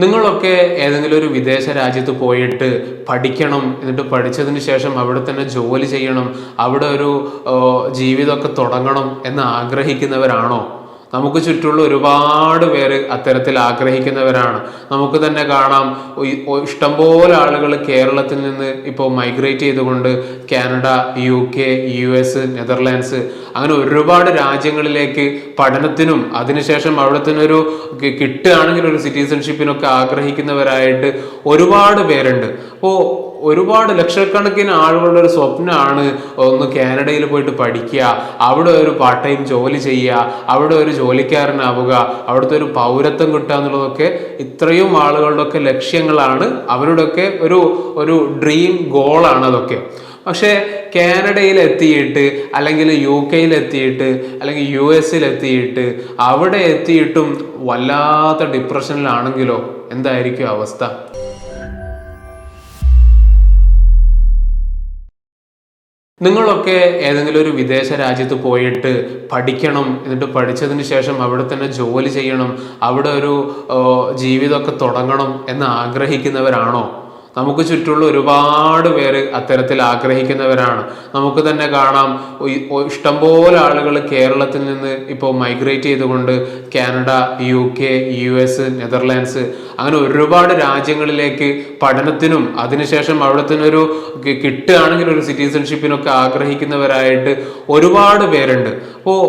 നിങ്ങളൊക്കെ ഏതെങ്കിലും ഒരു വിദേശ രാജ്യത്ത് പോയിട്ട് പഠിക്കണം എന്നിട്ട് പഠിച്ചതിന് ശേഷം അവിടെ തന്നെ ജോലി ചെയ്യണം അവിടെ ഒരു ജീവിതമൊക്കെ തുടങ്ങണം എന്ന് ആഗ്രഹിക്കുന്നവരാണോ? നമുക്ക് ചുറ്റുള്ള ഒരുപാട് പേര് അത്തരത്തിൽ ആഗ്രഹിക്കുന്നവരാണ്. നമുക്ക് തന്നെ കാണാം ഇഷ്ടംപോലെ ആളുകൾ കേരളത്തിൽ നിന്ന് ഇപ്പോൾ മൈഗ്രേറ്റ് ചെയ്തുകൊണ്ട് Canada U K U S Netherlands അങ്ങനെ ഒരുപാട് രാജ്യങ്ങളിലേക്ക് പഠനത്തിനും അതിനുശേഷം അവിടെ ഒരു കിട്ടുകയാണെങ്കിൽ ഒരു സിറ്റിസൺഷിപ്പിനൊക്കെ ആഗ്രഹിക്കുന്നവരായിട്ട് ഒരുപാട് പേരുണ്ട്. അപ്പോൾ ഒരുപാട് ലക്ഷക്കണക്കിന് ആളുകളുടെ ഒരു സ്വപ്നമാണ് ഒന്ന് കാനഡയിൽ പോയിട്ട് പഠിക്കുക അവിടെ ഒരു പാർട്ട് ടൈം ജോലി ചെയ്യുക അവിടെ ഒരു ജോലിക്കാരനാവുക അവിടുത്തെ ഒരു പൗരത്വം കിട്ടുക എന്നുള്ളതൊക്കെ ഇത്രയും ആളുകളുടെ ഒക്കെ ലക്ഷ്യങ്ങളാണ്. അവരുടെയൊക്കെ ഒരു ഒരു ഡ്രീം ഗോളാണ് അതൊക്കെ. പക്ഷേ കാനഡയിൽ എത്തിയിട്ട് അല്ലെങ്കിൽ യു കെയിൽ എത്തിയിട്ട് അല്ലെങ്കിൽ യു എസിൽ എത്തിയിട്ട് അവിടെ എത്തിയിട്ടും വല്ലാത്ത ഡിപ്രഷനിലാണെങ്കിലോ എന്തായിരിക്കും അവസ്ഥ? നിങ്ങളൊക്കെ ഏതെങ്കിലും ഒരു വിദേശ രാജ്യത്ത് പോയിട്ട് പഠിക്കണം. എന്നിട്ട് പഠിച്ചതിന് ശേഷം അവിടെ തന്നെ ജോലി ചെയ്യണം. അവിടെ ഒരു ജീവിതമൊക്കെ തുടങ്ങണം എന്ന് ആഗ്രഹിക്കുന്നവരാണോ? നമുക്ക് ചുറ്റുള്ള ഒരുപാട് പേര് അത്തരത്തിൽ ആഗ്രഹിക്കുന്നവരാണ്. നമുക്ക് തന്നെ കാണാം. ഇഷ്ടംപോലെ ആളുകൾ കേരളത്തിൽ നിന്ന് ഇപ്പോൾ മൈഗ്രേറ്റ് ചെയ്തുകൊണ്ട് Canada U K U S Netherlands അങ്ങനെ ഒരുപാട് രാജ്യങ്ങളിലേക്ക് പഠനത്തിനും അതിനുശേഷം അവിടെ തന്നെ ഒരു കിട്ടുകയാണെങ്കിൽ ഒരു സിറ്റിസൺഷിപ്പിനൊക്കെ ആഗ്രഹിക്കുന്നവരായിട്ട് ഒരുപാട് പേരുണ്ട്. അപ്പോൾ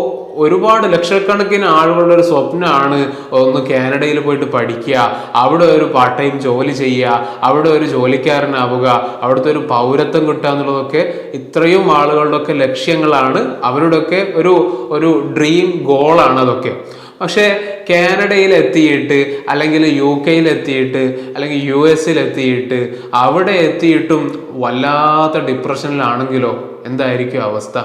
ഒരുപാട് ലക്ഷക്കണക്കിന് ആളുകളുടെ ഒരു സ്വപ്നമാണ് ഒന്ന് കാനഡയിൽ പോയിട്ട് പഠിക്കുക അവിടെ ഒരു പാർട്ട് ടൈം ജോലി ചെയ്യുക അവിടെ ഒരു ജോലിക്കാരനാവുക അവിടുത്തെ ഒരു പൗരത്വം കിട്ടുക എന്നുള്ളതൊക്കെ ഇത്രയും ആളുകളുടെ ഒക്കെ ലക്ഷ്യങ്ങളാണ്. അവരുടെയൊക്കെ ഒരു ഒരു ഡ്രീം ഗോളാണ് അതൊക്കെ. പക്ഷേ കാനഡയിൽ എത്തിയിട്ട് അല്ലെങ്കിൽ യു കെയിൽ എത്തിയിട്ട് അല്ലെങ്കിൽ യു എസിൽ എത്തിയിട്ട് അവിടെ എത്തിയിട്ടും വല്ലാത്ത ഡിപ്രഷനിലാണെങ്കിലോ എന്തായിരിക്കും അവസ്ഥ?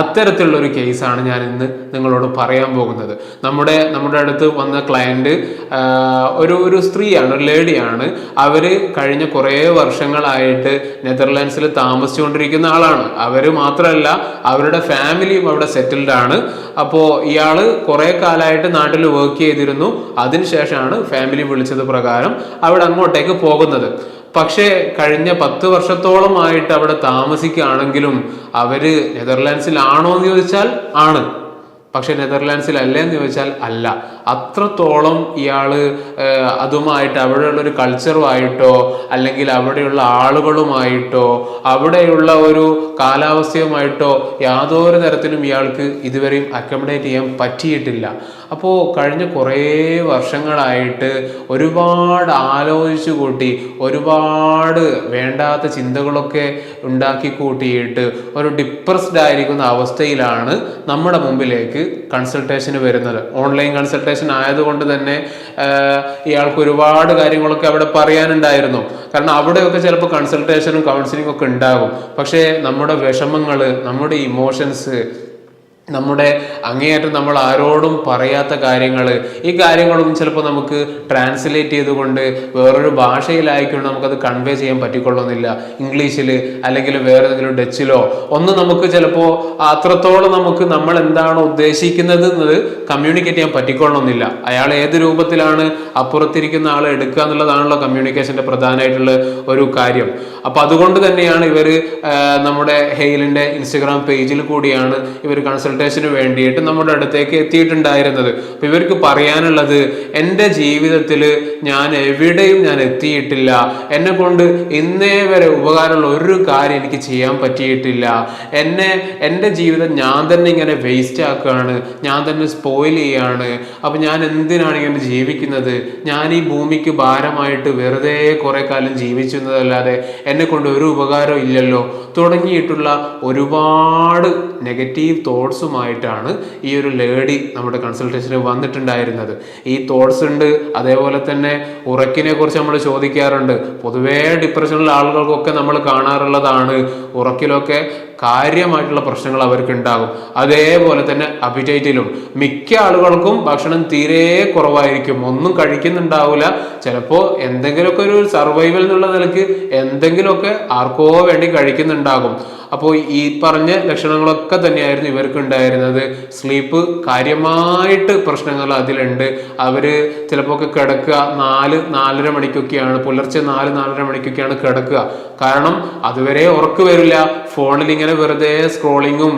അത്തരത്തിലുള്ള ഒരു കേസാണ് ഞാൻ ഇന്ന് നിങ്ങളോട് പറയാൻ പോകുന്നത്. നമ്മുടെ നമ്മുടെ അടുത്ത് വന്ന ക്ലയന്റ് ഒരു ഒരു സ്ത്രീയാണ് ഒരു ലേഡിയാണ് അവർ കഴിഞ്ഞ കുറേ വർഷങ്ങളായിട്ട് നെതർലാൻഡ്സിൽ താമസിച്ചുകൊണ്ടിരിക്കുന്ന ആളാണ്. അവർ മാത്രമല്ല അവരുടെ ഫാമിലിയും അവിടെ സെറ്റിൽഡ് ആണ്. അപ്പോൾ ഇയാൾ കുറേ കാലമായിട്ട് നാട്ടിൽ വർക്ക് ചെയ്തിരുന്നു. അതിനുശേഷമാണ് ഫാമിലി വിളിച്ചത് പ്രകാരം അവിടെ അങ്ങോട്ടേക്ക് പോകുന്നത്. പക്ഷേ കഴിഞ്ഞ പത്ത് വർഷത്തോളമായിട്ട് അവിടെ താമസിക്കുകയാണെങ്കിലും അവർ നെതർലാൻഡ്സിലാണോ എന്ന് ചോദിച്ചാൽ ആണ്. പക്ഷെ നെതർലാൻഡ്സിൽ അല്ല എന്ന് ചോദിച്ചാൽ അല്ല. അത്രത്തോളം ഇയാൾ അതുമായിട്ട് അവിടെയുള്ള ഒരു കൾച്ചറുമായിട്ടോ അല്ലെങ്കിൽ അവിടെയുള്ള ആളുകളുമായിട്ടോ അവിടെയുള്ള ഒരു കാലാവസ്ഥയുമായിട്ടോ യാതൊരു തരത്തിലും ഇയാൾക്ക് ഇതുവരെയും അക്കോമഡേറ്റ് ചെയ്യാൻ പറ്റിയിട്ടില്ല. അപ്പോൾ കഴിഞ്ഞ കുറേ വർഷങ്ങളായിട്ട് ഒരുപാട് ആലോചിച്ചു കൂട്ടി ഒരുപാട് വേണ്ടാത്ത ചിന്തകളൊക്കെ ഉണ്ടാക്കി കൂട്ടിയിട്ട് ഒരു ഡിപ്രസ്ഡ് ആയിരിക്കുന്ന അവസ്ഥയിലാണ് നമ്മുടെ മുമ്പിലേക്ക് കൺസൾട്ടേഷന് വരുന്നത്. ഓൺലൈൻ കൺസൾട്ടേഷൻ ആയതുകൊണ്ട് തന്നെ ഇയാൾക്ക് ഒരുപാട് കാര്യങ്ങളൊക്കെ അവിടെ പറയാനുണ്ടായിരുന്നു. കാരണം അവിടെയൊക്കെ ചിലപ്പോൾ കൺസൾട്ടേഷനും കൗൺസിലിംഗ് ഒക്കെ ഉണ്ടാകും. പക്ഷേ നമ്മുടെ വിഷമങ്ങൾ നമ്മുടെ ഇമോഷൻസ് നമ്മുടെ അങ്ങേയറ്റം നമ്മൾ ആരോടും പറയാത്ത കാര്യങ്ങൾ ഈ കാര്യങ്ങളും ചിലപ്പോൾ നമുക്ക് ട്രാൻസ്ലേറ്റ് ചെയ്തുകൊണ്ട് വേറൊരു ഭാഷയിലായിക്കൊണ്ട് നമുക്കത് കൺവേ ചെയ്യാൻ പറ്റിക്കൊള്ളുന്നില്ല. ഇംഗ്ലീഷിൽ അല്ലെങ്കിൽ വേറെ ഏതെങ്കിലും ഡച്ചിലോ. ഒന്നും നമുക്ക് ചിലപ്പോൾ അത്രത്തോളം നമുക്ക് നമ്മൾ എന്താണോ ഉദ്ദേശിക്കുന്നത് എന്നത് കമ്മ്യൂണിക്കേറ്റ് ചെയ്യാൻ പറ്റിക്കൊള്ളുന്നില്ല. അയാൾ ഏത് രൂപത്തിലാണ് അപ്പുറത്തിരിക്കുന്ന ആൾ എടുക്കുക എന്നുള്ളതാണല്ലോ കമ്മ്യൂണിക്കേഷന്റെ പ്രധാനമായിട്ടുള്ള ഒരു കാര്യം. അപ്പൊ അതുകൊണ്ട് തന്നെയാണ് ഇവർ നമ്മുടെ ഹെയിലിന്റെ ഇൻസ്റ്റഗ്രാം പേജിൽ കൂടിയാണ് ഇവർ കൺസൾട്ടേഷന് വേണ്ടിയിട്ട് നമ്മുടെ അടുത്തേക്ക് എത്തിയിട്ടുണ്ടായിരുന്നത്. അപ്പൊ ഇവർക്ക് പറയാനുള്ളത് എന്റെ ജീവിതത്തിൽ ഞാൻ എവിടെയും ഞാൻ എത്തിയിട്ടില്ല. എന്നെ കൊണ്ട് ഇന്നേ വരെ ഉപകാരമുള്ള ഒരു കാര്യം എനിക്ക് ചെയ്യാൻ പറ്റിയിട്ടില്ല. എന്നെ എന്റെ ജീവിതം ഞാൻ തന്നെ ഇങ്ങനെ വേസ്റ്റ് ആക്കുകയാണ്. ഞാൻ തന്നെ സ്പോയിൽ ചെയ്യാണ്. അപ്പൊ ഞാൻ എന്തിനാണ് ഇങ്ങനെ ജീവിക്കുന്നത്? ഞാൻ ഈ ഭൂമിക്ക് ഭാരമായിട്ട് വെറുതെ കുറെ കാലം ജീവിച്ചതല്ലാതെ എന്നെ കൊണ്ട് ഒരു ഉപകാരം ഇല്ലല്ലോ. തുടങ്ങിയിട്ടുള്ള ഒരുപാട് നെഗറ്റീവ് തോട്ട്സുമായിട്ടാണ് ഈ ഒരു ലേഡി നമ്മുടെ കൺസൾട്ടേഷന് വന്നിട്ടുണ്ടായിരുന്നത്. ഈ തോട്ട്സ് ഉണ്ട് അതേപോലെ തന്നെ ഉറക്കിനെ കുറിച്ച് നമ്മൾ ചോദിക്കാറുണ്ട്. പൊതുവേ ഡിപ്രഷനിലുള്ള ആളുകൾക്കൊക്കെ നമ്മൾ കാണാറുള്ളതാണ്. ഉറക്കിലൊക്കെ കാര്യമായിട്ടുള്ള പ്രശ്നങ്ങൾ അവർക്ക് ഉണ്ടാകും അതേപോലെ തന്നെ അപ്പിറ്റൈറ്റിലും മിക്ക ആളുകൾക്കും ഭക്ഷണം തീരെ കുറവായിരിക്കും. ഒന്നും കഴിക്കുന്നുണ്ടാവില്ല ചിലപ്പോൾ എന്തെങ്കിലുമൊക്കെ ഒരു സർവൈവൽ എന്നുള്ള നിലയ്ക്ക് എന്തെങ്കിലുമൊക്കെ ആർക്കോ വേണ്ടി കഴിക്കുന്നുണ്ടാകും. അപ്പോൾ ഈ പറഞ്ഞ ലക്ഷണങ്ങളൊക്കെ തന്നെയായിരുന്നു ഇവർക്ക് ഉണ്ടായിരുന്നത് സ്ലീപ്പ് കാര്യമായിട്ട് പ്രശ്നങ്ങൾ അതിലുണ്ട്. അവർ ചിലപ്പോൾ ഒക്കെ കിടക്കുക നാല് നാലര മണിക്കൊക്കെയാണ് പുലർച്ചെ നാല് നാലര മണിക്കൊക്കെയാണ് കിടക്കുക. കാരണം അതുവരെ ഉറക്ക് വരില്ല. ഫോണിൽ ഇങ്ങനെ വെറുതെ സ്ക്രോളിങ്ങും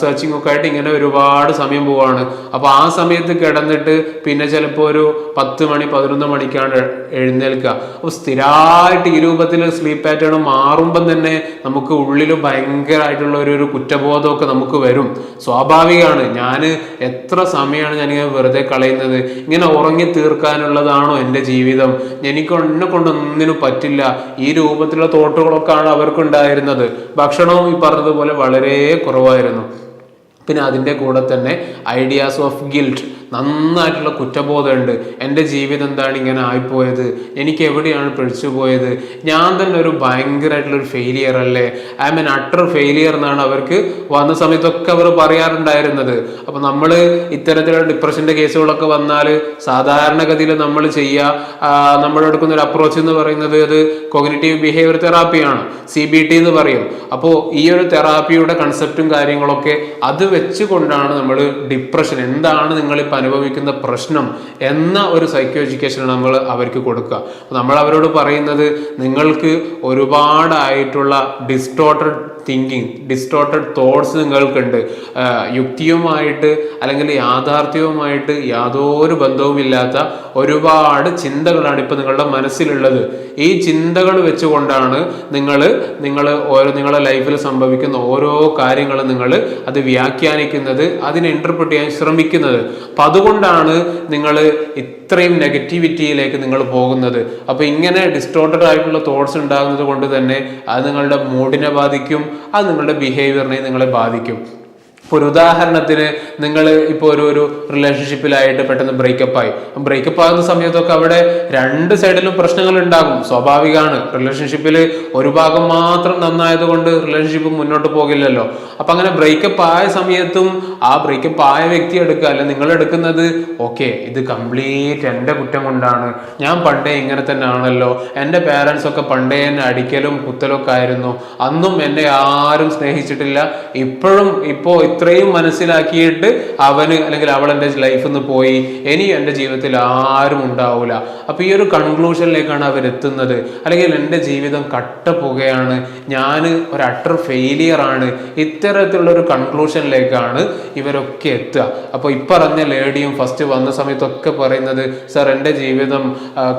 സെർച്ചിങ്ങും ഒക്കെ ആയിട്ട് ഇങ്ങനെ ഒരുപാട് സമയം പോവാണ്. അപ്പോൾ ആ സമയത്ത് കിടന്നിട്ട് പിന്നെ ചിലപ്പോൾ ഒരു പത്ത് മണി പതിനൊന്ന് മണിക്കാണ് എഴുന്നേൽക്കുക. അപ്പോൾ സ്ഥിരമായിട്ട് ഈ രൂപത്തിൽ സ്ലീപ്പ് പാറ്റേൺ മാറുമ്പം തന്നെ നമുക്ക് ഉള്ളിൽ ഭയങ്കരമായിട്ടുള്ള ഒരു കുറ്റബോധമൊക്കെ നമുക്ക് വരും. സ്വാഭാവികമാണ്. ഞാൻ എത്ര സമയമാണ് ഞാനിങ്ങനെ വെറുതെ കളയുന്നത്? ഇങ്ങനെ ഉറങ്ങി തീർക്കാനുള്ളതാണോ എന്റെ ജീവിതം? എനിക്ക് എന്നെ കൊണ്ടൊന്നിനും പറ്റില്ല. ഈ രൂപത്തിലുള്ള തോട്ടുകളൊക്കെയാണ് അവർക്കുണ്ടായിരുന്നത്. ഭക്ഷണവും ഈ പറഞ്ഞതുപോലെ വളരെ കുറവായിരുന്നു. പിന്നെ അതിന്റെ കൂടെ തന്നെ ഐഡിയാസ് ഓഫ് ഗിൽറ്റ് നന്നായിട്ടുള്ള കുറ്റബോധമുണ്ട്. എന്റെ ജീവിതം എന്താണ് ഇങ്ങനെ ആയിപ്പോയത്? എനിക്ക് എവിടെയാണ് പിടിച്ചു പോയത്? ഞാൻ തന്നെ ഒരു ഭയങ്കരമായിട്ടുള്ള ഒരു ഫെയിലിയർ അല്ലേ? ഐ എൻ അട്ടർ ഫെയിലിയർ എന്നാണ് അവർക്ക് വന്ന സമയത്തൊക്കെ അവർ പറയാറുണ്ടായിരുന്നത്. അപ്പം നമ്മൾ ഇത്തരത്തിലുള്ള ഡിപ്രഷന്റെ കേസുകളൊക്കെ വന്നാൽ സാധാരണഗതിയിൽ നമ്മൾ ചെയ്യുക നമ്മൾ എടുക്കുന്ന ഒരു അപ്രോച്ച് എന്ന് പറയുന്നത് അത് കോഗ്നിറ്റീവ് ബിഹേവിയർ തെറാപ്പിയാണ് സി ബി ടി എന്ന് പറയും. അപ്പോൾ ഈ ഒരു തെറാപ്പിയുടെ കൺസെപ്റ്റും കാര്യങ്ങളൊക്കെ അത് വെച്ചുകൊണ്ടാണ് നമ്മൾ ഡിപ്രഷൻ എന്താണ് നിങ്ങളിപ്പോൾ അനുഭവിക്കുന്ന പ്രശ്നം എന്ന ഒരു സൈക്കോ എഡ്യൂക്കേഷൻ നമ്മൾ അവർക്ക് കൊടുക്കുക. നമ്മൾ അവരോട് പറയുന്നത് നിങ്ങൾക്ക് ഒരുപാടായിട്ടുള്ള ഡിസ്റ്റോർട്ടഡ് തിങ്കിങ് ഡിസ്ട്രോട്ടഡ് തോട്ട്സ് നിങ്ങൾക്കുണ്ട്. യുക്തിയുമായിട്ട് അല്ലെങ്കിൽ യാഥാർത്ഥ്യവുമായിട്ട് യാതൊരു ബന്ധവുമില്ലാത്ത ഒരുപാട് ചിന്തകളാണ് ഇപ്പോൾ നിങ്ങളുടെ മനസ്സിലുള്ളത്. ഈ ചിന്തകൾ വെച്ചുകൊണ്ടാണ് നിങ്ങൾ നിങ്ങൾ ഓരോ നിങ്ങളുടെ ലൈഫിൽ സംഭവിക്കുന്ന ഓരോ കാര്യങ്ങളും നിങ്ങൾ അത് വ്യാഖ്യാനിക്കുന്നത് അതിനെ ഇന്റർപ്രറ്റ് ചെയ്യാൻ ശ്രമിക്കുന്നത്. അപ്പം അതുകൊണ്ടാണ് നിങ്ങൾ ഇത്രയും നെഗറ്റിവിറ്റിയിലേക്ക് നിങ്ങൾ പോകുന്നത്. അപ്പോൾ ഇങ്ങനെ ഡിസ്റ്റോർട്ടഡ് ആയിട്ടുള്ള തോട്ട്സ് ഉണ്ടാകുന്നത് കൊണ്ട് തന്നെ അത് നിങ്ങളുടെ മൂഡിനെ ബാധിക്കും അത് നിങ്ങളുടെ ബിഹേവിയറിനെ നിങ്ങളെ ബാധിക്കും. ഇപ്പോൾ ഒരു ഉദാഹരണത്തിന് നിങ്ങൾ ഇപ്പോൾ ഒരു ഒരു റിലേഷൻഷിപ്പിലായിട്ട് പെട്ടെന്ന് ബ്രേക്കപ്പ് ആയി ബ്രേക്കപ്പ് ആകുന്ന സമയത്തൊക്കെ അവിടെ രണ്ട് സൈഡിലും പ്രശ്നങ്ങൾ ഉണ്ടാകും സ്വാഭാവികമാണ് റിലേഷൻഷിപ്പിൽ ഒരു ഭാഗം മാത്രം നന്നായതുകൊണ്ട് റിലേഷൻഷിപ്പ് മുന്നോട്ട് പോകില്ലല്ലോ. അപ്പം അങ്ങനെ ബ്രേക്കപ്പ് ആയ സമയത്തും ആ ബ്രേക്കപ്പ് ആയ വ്യക്തി എടുക്കുക അല്ലെ നിങ്ങൾ എടുക്കുന്നത് ഓക്കെ ഇത് കംപ്ലീറ്റ് എന്റെ കുറ്റം കൊണ്ടാണ്. ഞാൻ പണ്ടേ ഇങ്ങനെ തന്നെ ആണല്ലോ എന്റെ പേരൻസൊക്കെ പണ്ടേ എന്നെ അടിക്കലും കുത്തലൊക്കെ ആയിരുന്നു. അന്നും എന്നെ ആരും സ്നേഹിച്ചിട്ടില്ല. ഇപ്പോഴും ഇപ്പോൾ ഇത്രയും മനസ്സിലാക്കിയിട്ട് അവന് അല്ലെങ്കിൽ അവൾ എന്റെ ലൈഫിൽ നിന്ന് പോയി. ഇനി എന്റെ ജീവിതത്തിൽ ആരും ഉണ്ടാവില്ല അപ്പോൾ ഈ ഒരു കൺക്ലൂഷനിലേക്കാണ് അവരെത്തുന്നത് അല്ലെങ്കിൽ എന്റെ ജീവിതം കട്ടപ്പുകയാണ്. ഞാൻ ഒരു അട്ടർ ഫെയിലിയർ ആണ്. ഇത്തരത്തിലുള്ള ഒരു കൺക്ലൂഷനിലേക്കാണ് ഇവരൊക്കെ എത്തുക. അപ്പോൾ ഇപ്പറഞ്ഞ ലേഡിയും ഫസ്റ്റ് വന്ന സമയത്തൊക്കെ പറയുന്നത് സർ എന്റെ ജീവിതം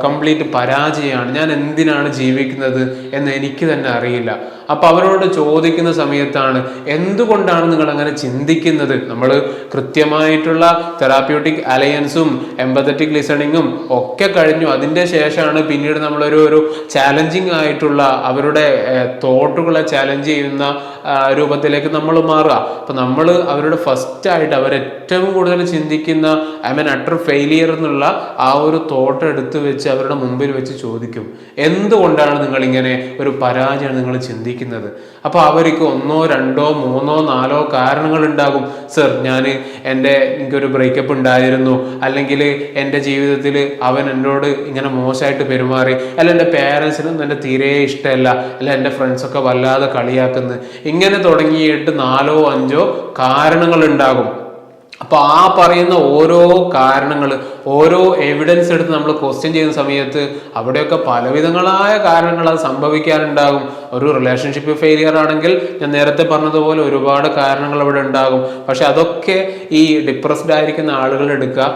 കംപ്ലീറ്റ് പരാജയമാണ്. ഞാൻ എന്തിനാണ് ജീവിക്കുന്നത് എന്ന് എനിക്ക് തന്നെ അറിയില്ല. അപ്പോൾ അവരോട് ചോദിക്കുന്ന സമയത്താണ് എന്തുകൊണ്ടാണ് നിങ്ങൾ അങ്ങനെ ചിന്തിക്കുന്നത്. നമ്മൾ കൃത്യമായിട്ടുള്ള തെറാപ്യൂട്ടിക് അലയൻസും എമ്പത്തറ്റിക് ലിസണിങ്ങും ഒക്കെ കഴിഞ്ഞു. അതിന്റെ ശേഷമാണ് പിന്നീട് നമ്മളൊരു ഒരു ചാലഞ്ചിങ് ആയിട്ടുള്ള അവരുടെ തോട്ടുകളെ ചാലഞ്ച് ചെയ്യുന്ന രൂപത്തിലേക്ക് നമ്മൾ മാറുക. അപ്പം നമ്മൾ അവരുടെ ഫസ്റ്റ് ആയിട്ട് അവർ ഏറ്റവും കൂടുതൽ ചിന്തിക്കുന്ന ഐ മീൻ അട്ടർ ഫെയിലിയർ എന്നുള്ള ആ ഒരു തോട്ട് എടുത്ത് വെച്ച് അവരുടെ മുമ്പിൽ വെച്ച് ചോദിക്കും. എന്തുകൊണ്ടാണ് നിങ്ങൾ ഇങ്ങനെ ഒരു പരാജയമാണ് നിങ്ങൾ ചിന്തിക്കുന്നത്? അപ്പോൾ അവർക്ക് ഒന്നോ രണ്ടോ മൂന്നോ നാലോ കാരണങ്ങൾ ഉണ്ടാകും സർ ഞാൻ എന്റെ എനിക്കൊരു ബ്രേക്കപ്പ് ഉണ്ടായിരുന്നു. അല്ലെങ്കിൽ എന്റെ ജീവിതത്തിൽ അവൻ എന്നോട് ഇങ്ങനെ മോശമായിട്ട് പെരുമാറി. അല്ല എന്റെ പേരൻസിനും എന്റെ തീരെ ഇഷ്ടമല്ല. അല്ല എന്റെ ഫ്രണ്ട്സൊക്കെ വല്ലാതെ കളിയാക്കുന്നത് ഇങ്ങനെ തുടങ്ങിയിട്ട് നാലോ അഞ്ചോ കാരണങ്ങൾ ഉണ്ടാകും അപ്പൊ ആ പറയുന്ന ഓരോ കാരണങ്ങൾ ഓരോ എവിഡൻസ് എടുത്ത് നമ്മൾ ക്വസ്റ്റ്യൻ ചെയ്യുന്ന സമയത്ത് അവിടെയൊക്കെ പലവിധങ്ങളായ കാരണങ്ങൾ അത് സംഭവിക്കാനുണ്ടാകും ഒരു റിലേഷൻഷിപ്പ് ഫെയിലിയർ ആണെങ്കിൽ ഞാൻ നേരത്തെ പറഞ്ഞതുപോലെ ഒരുപാട് കാരണങ്ങൾ അവിടെ ഉണ്ടാകും. പക്ഷെ അതൊക്കെ ഈ ഡിപ്രസ്ഡ് ആയിരിക്കുന്ന ആളുകൾ എടുക്കുക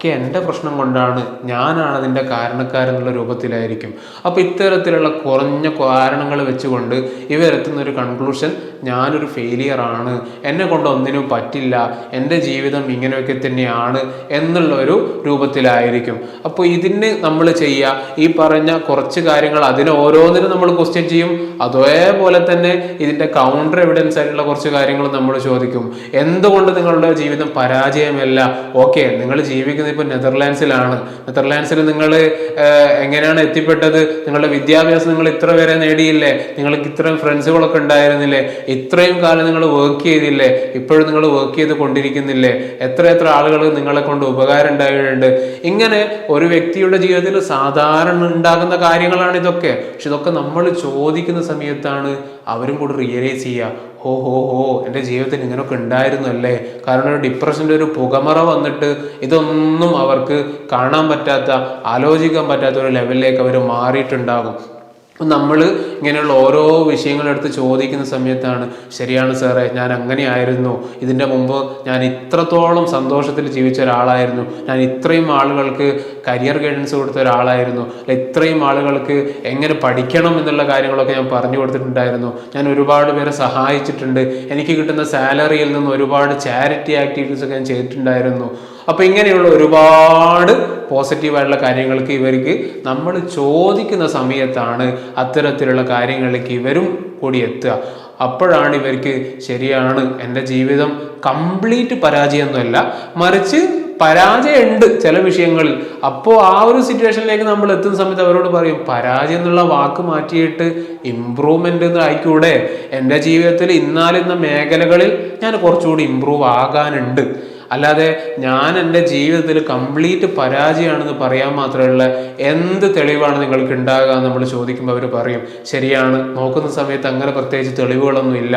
ഒക്കെ എന്റെ പ്രശ്നം കൊണ്ടാണ് ഞാനാണ് അതിന്റെ കാരണക്കാരെന്നുള്ള രൂപത്തിലായിരിക്കും. അപ്പോൾ ഇത്തരത്തിലുള്ള കുറഞ്ഞ കാരണങ്ങൾ വെച്ചുകൊണ്ട് ഇവരെത്തുന്ന ഒരു കൺക്ലൂഷൻ ഞാനൊരു ഫെയിലിയർ ആണ്. എന്നെ കൊണ്ട് ഒന്നിനും പറ്റില്ല. എന്റെ ജീവിതം ഇങ്ങനെയൊക്കെ തന്നെയാണ് എന്നുള്ള ഒരു രൂപത്തിലായിരിക്കും. അപ്പോൾ ഇതിന് നമ്മൾ ചെയ്യുക ഈ പറഞ്ഞ കുറച്ച് കാര്യങ്ങൾ അതിന് ഓരോന്നിനും നമ്മൾ ക്വസ്റ്റ്യൻ ചെയ്യും. അതേപോലെ തന്നെ ഇതിന്റെ കൗണ്ടർ എവിഡൻസ് ആയിട്ടുള്ള കുറച്ച് കാര്യങ്ങൾ നമ്മൾ ചോദിക്കും. എന്തുകൊണ്ട് നിങ്ങളുടെ ജീവിതം പരാജയമല്ല? ഓക്കെ നിങ്ങൾ ജീവിക്കുന്ന ഇപ്പോൾ നെതർലാൻഡ്സിലാണ്. നെതർലാൻഡ്സിൽ നിങ്ങൾ എങ്ങനെയാണ് എത്തിപ്പെട്ടത്? നിങ്ങളുടെ വിദ്യാഭ്യാസം നിങ്ങൾ ഇത്ര വരെ നേടിയില്ലേ? നിങ്ങൾക്ക് ഇത്രയും ഫ്രണ്ട്സുകളൊക്കെ ഉണ്ടായിരുന്നില്ലേ? ഇത്രയും കാലം നിങ്ങൾ വർക്ക് ചെയ്തില്ലേ? ഇപ്പോഴും നിങ്ങൾ വർക്ക് ചെയ്ത് കൊണ്ടിരിക്കുന്നില്ലേ? എത്ര എത്ര ആളുകൾ നിങ്ങളെ കൊണ്ട് ഉപകാരം ഉണ്ടായിട്ടുണ്ട്? ഇങ്ങനെ ഒരു വ്യക്തിയുടെ ജീവിതത്തിൽ സാധാരണ ഉണ്ടാകുന്ന കാര്യങ്ങളാണ് ഇതൊക്കെ. പക്ഷെ ഇതൊക്കെ നമ്മൾ ചോദിക്കുന്ന സമയത്താണ് അവരും കൂടി റിയലൈസ് ചെയ്യുക ഹോ ഹോ ഹോ എന്റെ ജീവിതത്തിൽ ഇങ്ങനെയൊക്കെ ഉണ്ടായിരുന്നു അല്ലേ? കാരണം ഒരു ഡിപ്രഷന്റെ ഒരു പുകമറ വന്നിട്ട് ഇതൊന്നും അവർക്ക് കാണാൻ പറ്റാത്ത ആലോചിക്കാൻ പറ്റാത്ത ഒരു ലെവലിലേക്ക് അവർ മാറിയിട്ടുണ്ടാകും. നമ്മൾ ഇങ്ങനെയുള്ള ഓരോ വിഷയങ്ങളെടുത്ത് ചോദിക്കുന്ന സമയത്താണ് ശരിയാണ് സാറേ ഞാൻ അങ്ങനെ ആയിരുന്നു. ഇതിന്റെ മുമ്പ് ഞാൻ ഇത്രത്തോളം സന്തോഷത്തിൽ ജീവിച്ച ഒരാളായിരുന്നു. ഞാൻ ഇത്രയും ആളുകൾക്ക് കരിയർ ഗൈഡൻസ് കൊടുത്ത ഒരാളായിരുന്നു. ഇത്രയും ആളുകൾക്ക് എങ്ങനെ പഠിക്കണം എന്നുള്ള കാര്യങ്ങളൊക്കെ ഞാൻ പറഞ്ഞു കൊടുത്തിട്ടുണ്ടായിരുന്നു. ഞാൻ ഒരുപാട് പേരെ സഹായിച്ചിട്ടുണ്ട്. എനിക്ക് കിട്ടുന്ന സാലറിയിൽ നിന്ന് ഒരുപാട് ചാരിറ്റി ആക്ടിവിറ്റീസ് ഒക്കെ ഞാൻ ചെയ്തിട്ടുണ്ടായിരുന്നു. അപ്പോൾ ഇങ്ങനെയുള്ള ഒരുപാട് പോസിറ്റീവായിട്ടുള്ള കാര്യങ്ങൾക്ക് ഇവർക്ക് നമ്മൾ ചോദിക്കുന്ന സമയത്താണ് അത്തരത്തിലുള്ള കാര്യങ്ങളിലേക്ക് ഇവരും കൂടി എത്തുക. അപ്പോഴാണ് ഇവർക്ക് ശരിയാണ് എന്റെ ജീവിതം കംപ്ലീറ്റ് പരാജയമൊന്നുമല്ല. മറിച്ച് പരാജയമുണ്ട് ചില വിഷയങ്ങളിൽ അപ്പോൾ ആ ഒരു സിറ്റുവേഷനിലേക്ക് നമ്മൾ എത്തുന്ന സമയത്ത് അവരോട് പറയും പരാജയം എന്നുള്ള വാക്ക് മാറ്റിയിട്ട് ഇമ്പ്രൂവ്മെന്റ് എന്ന് ആയിക്കൂടെ? എന്റെ ജീവിതത്തിൽ ഇന്നാലിന്ന മേഖലകളിൽ ഞാൻ കുറച്ചുകൂടി ഇമ്പ്രൂവ് ആകാനുണ്ട്. അല്ലാതെ ഞാൻ എന്റെ ജീവിതത്തിൽ കംപ്ലീറ്റ് പരാജയമാണെന്ന് പറയാൻ മാത്രമല്ല എന്ത് തെളിവാണ് നിങ്ങൾക്ക് ഉണ്ടാകുക നമ്മൾ ചോദിക്കുമ്പോൾ അവർ പറയും ശരിയാണ് നോക്കുന്ന സമയത്ത് അങ്ങനെ പ്രത്യേകിച്ച് തെളിവുകളൊന്നും ഇല്ല.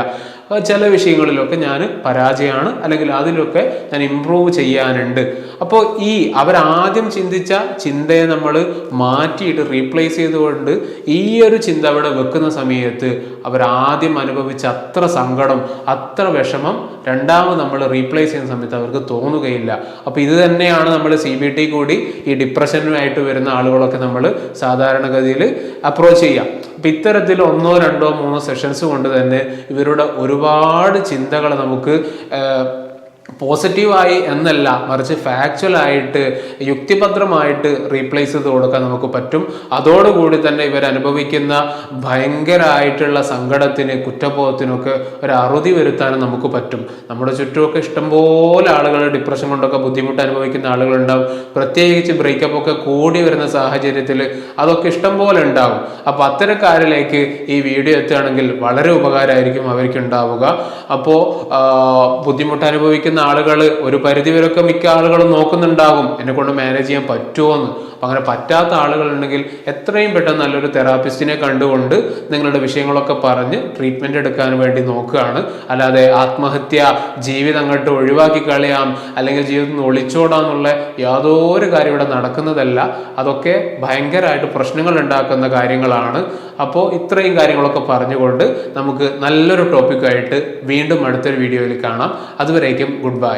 ചില വിഷയങ്ങളിലൊക്കെ ഞാൻ പരാജയമാണ് അല്ലെങ്കിൽ അതിലൊക്കെ ഞാൻ ഇമ്പ്രൂവ് ചെയ്യാനുണ്ട്. അപ്പോൾ ഈ അവരാദ്യം ചിന്തിച്ച ചിന്തയെ നമ്മൾ മാറ്റിയിട്ട് റീപ്ലേസ് ചെയ്തുകൊണ്ട് ഈ ഒരു ചിന്ത അവിടെ വെക്കുന്ന സമയത്ത് അവരാദ്യം അനുഭവിച്ച അത്ര സങ്കടം അത്ര വിഷമം രണ്ടാമത് നമ്മൾ റീപ്ലേസ് ചെയ്യുന്ന സമയത്ത് അവർക്ക് തോന്നുകയില്ല. അപ്പോൾ ഇത് തന്നെയാണ് നമ്മൾ സി ബി ടി കൂടി ഈ ഡിപ്രഷനുമായിട്ട് വരുന്ന ആളുകളൊക്കെ നമ്മൾ സാധാരണഗതിയിൽ അപ്രോച്ച് ചെയ്യാം. അപ്പം ഇത്തരത്തിൽ ഒന്നോ രണ്ടോ മൂന്നോ സെഷൻസ് കൊണ്ട് തന്നെ ഇവരുടെ ഒരുപാട് ചിന്തകൾ നമുക്ക് പോസിറ്റീവായി എന്നല്ല മറിച്ച് ഫാക്ച്വൽ ആയിട്ട് യുക്തിഭദ്രമായിട്ട് റീപ്ലേസ് ചെയ്ത് കൊടുക്കാൻ നമുക്ക് പറ്റും. അതോടുകൂടി തന്നെ ഇവർ അനുഭവിക്കുന്ന ഭയങ്കരമായിട്ടുള്ള സങ്കടത്തിന് കുറ്റബോധത്തിനൊക്കെ ഒരു അറുതി വരുത്താനും നമുക്ക് പറ്റും. നമ്മുടെ ചുറ്റുമൊക്കെ ഇഷ്ടംപോലെ ആളുകൾ ഡിപ്രഷൻ കൊണ്ടൊക്കെ ബുദ്ധിമുട്ട് അനുഭവിക്കുന്ന ആളുകളുണ്ടാവും. പ്രത്യേകിച്ച് ബ്രേക്കപ്പ് ഒക്കെ കൂടി വരുന്ന സാഹചര്യത്തിൽ അതൊക്കെ ഇഷ്ടംപോലെ ഉണ്ടാവും. അപ്പോൾ അത്തരക്കാരിലേക്ക് ഈ വീഡിയോ എത്തുകയാണെങ്കിൽ വളരെ ഉപകാരമായിരിക്കും അവർക്ക് ഉണ്ടാവുക. അപ്പോൾ ബുദ്ധിമുട്ട് അനുഭവിക്കുന്ന ആളുകൾ ഒരു പരിധിവരൊക്കെ മിക്ക ആളുകളും നോക്കുന്നുണ്ടാകും എന്നെ കൊണ്ട് മാനേജ് ചെയ്യാൻ പറ്റുമോ എന്ന് അങ്ങനെ പറ്റാത്ത ആളുകളുണ്ടെങ്കിൽ എത്രയും പെട്ടെന്ന് നല്ലൊരു തെറാപ്പിസ്റ്റിനെ കണ്ടുകൊണ്ട് നിങ്ങളുടെ വിഷയങ്ങളൊക്കെ പറഞ്ഞ് ട്രീറ്റ്മെന്റ് എടുക്കാൻ വേണ്ടി നോക്കുകയാണ്. അല്ലാതെ ആത്മഹത്യ ജീവിതം അങ്ങോട്ട് ഒഴിവാക്കി കളയാം അല്ലെങ്കിൽ ജീവിതം ഒളിച്ചോടാം എന്നുള്ള യാതൊരു കാര്യം ഇവിടെ നടക്കുന്നതല്ല. അതൊക്കെ ഭയങ്കരമായിട്ട് പ്രശ്നങ്ങൾ ഉണ്ടാക്കുന്ന കാര്യങ്ങളാണ്. അപ്പോൾ ഇത്രയും കാര്യങ്ങളൊക്കെ പറഞ്ഞുകൊണ്ട് നമുക്ക് നല്ലൊരു ടോപ്പിക്കായിട്ട് വീണ്ടും അടുത്തൊരു വീഡിയോയിൽ കാണാം. അതുവരേക്കും ഗുഡ് ബൈ.